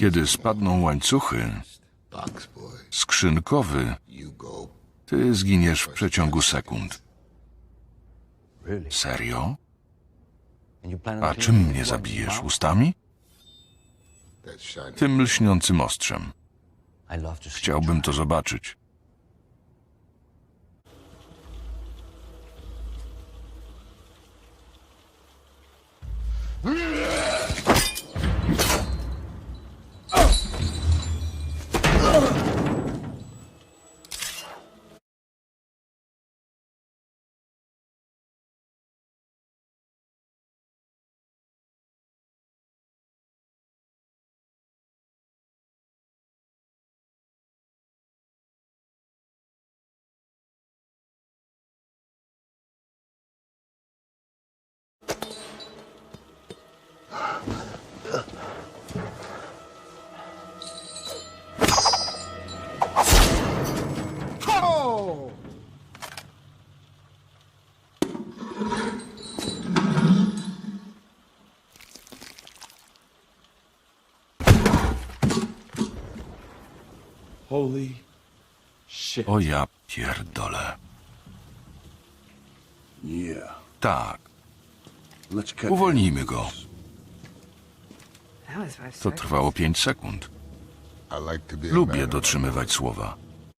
Kiedy spadną łańcuchy, skrzynkowy, ty zginiesz w przeciągu sekund. Serio? A czym mnie zabijesz? Ustami? Tym lśniącym ostrzem. Chciałbym to zobaczyć. Holy shit. O ja pierdolę. Yeah. Tak, uwolnijmy go. To trwało pięć sekund. Lubię dotrzymywać słowa.